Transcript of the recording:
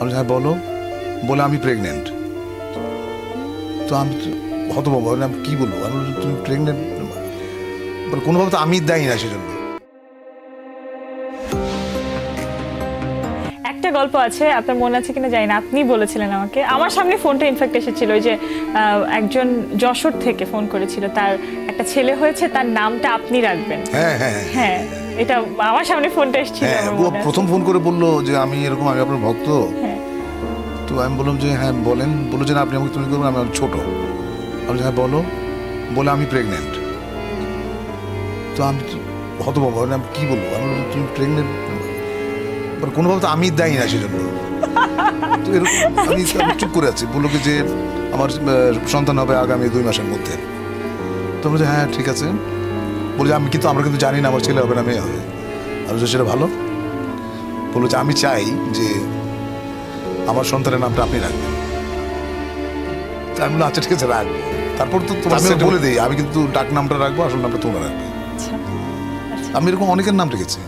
আমি হ্যাঁ বলো বলে আমি প্রেগনেন্ট তো আমি হতবাবু আমি কী বলব? আমি তুমি প্রেগনেন্ট বলে কোনোভাবে তো আমি দায়ী না সেজন্য। একটা গল্প আছে আপনার মনে আছে কিনা জানি না আপনি বলেছিলেন আমাকে। আমার সামনে ফোনটা ইনফ্যাক্ট এসেছিল ওই যে একজন যশোর থেকে ফোন করেছিল। তার একটা ছেলে হয়েছে তার নামটা আপনি রাখবেন। হ্যাঁ হ্যাঁ। হ্যাঁ। এটা আমার সামনে ফোনটা এসেছিল হ্যাঁ ও প্রথম ফোন করে বলল যে আমি এরকম আমি আপনার ভক্ত। হ্যাঁ। তো আমি বললাম যে হ্যাঁ বলেন। বলো যে না আপনি আমাকে তুমি করবেন আমি আমার ছোট। আমি হ্যাঁ বলো। বলে আমি প্রেগনেন্ট তো আমি হতবাবু আমি কী বলব? আমি তুমি প্রেগনেন্ট মানে কোনোভাবে তো আমি দায়ী না সেজন্য। তো এরকম আমি চুপ করে আছি। বলল যে আমার সন্তান হবে আগামী দুই মাসের মধ্যে। তো বলছি হ্যাঁ ঠিক আছে। বলছে আমি কিন্তু আমরা কিন্তু জানি না আমার ছেলে হবে না মেয়ে হবে। আমি তো সেটা ভালো। বলল যে আমি চাই যে আমার সন্তানের নামটা আপনি রাখবেন। তা আমি বললাম, আচ্ছা ঠিক আছে রাখব। তারপর তো তোমার বলে দিই আমি কিন্তু ডাক নামটা রাখব আসল নামটা তোমরা রাখবে। আচ্ছা। আমি এরকম অনেকের নাম রেখেছি।